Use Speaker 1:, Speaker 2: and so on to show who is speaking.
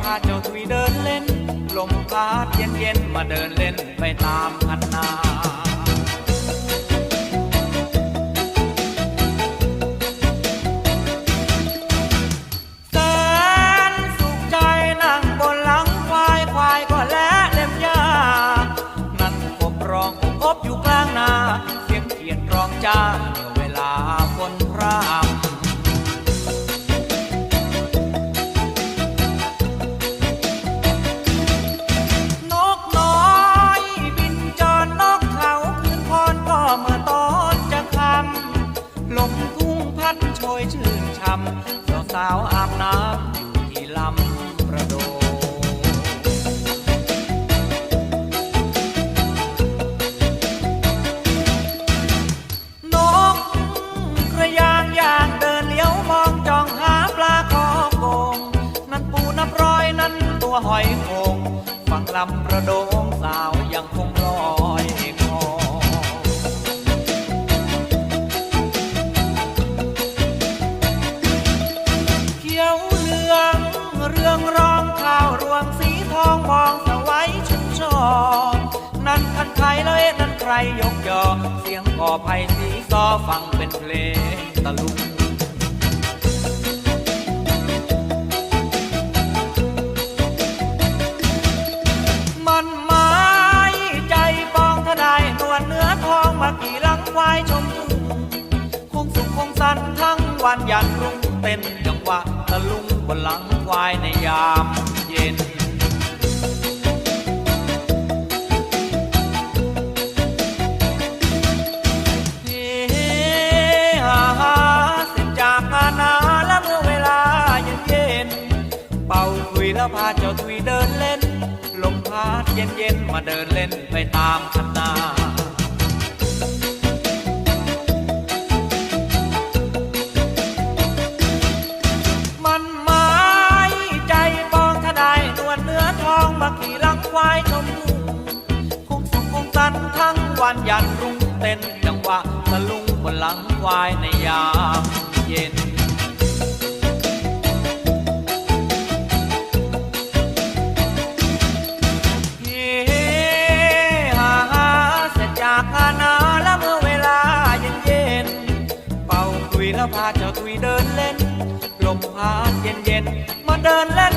Speaker 1: พาเจ้าถุยเดินเล่น ลมพัดเย็นเย็นมาเดินเล่นไปตามพันนา คำสาวสาวอาบน้ำอยู่ที่ลำประโดนกกระยางยางเดินเลี้ยวมองจ้องหาปลาคอโกงนั่นปูนับร้อยนั่นตัวหอยโขงฟังลำประโดง งสีทองมองสวัยชุมชอนนั่นคันไทยเลยนั่นใครยกยอ เสียงก่อไผ่สีซอฟังเป็นเพลงตะลุงมันหมายใจปองทนายนวลเนื้อทองมากี่หลังควายชมทุ่งคงสุขคงสันทั้งวันยันรุ่งเต้นจังหวะตะลุงบนหลังควายในยามเย็น แล้วพาเจ้าทุยเดินเล่น ลมพัดเย็นเย็นมาเดินเล่นไปตามคันนามันหมายใจปองทนายนวลเนื้อทองมาขี่หลังควายชมทุ่งคงสุขคงสันทั้งวันยันรุ่งเต้นจังหวะตะลุงบนหลังควายในยามเย็นากงานหนาและเมื่อเวลาเย็นเย็นเป่าคุยแล้วพาเจ้าทุยเดินเล่นลมพาดเย็นเย็นมาเดินเล่น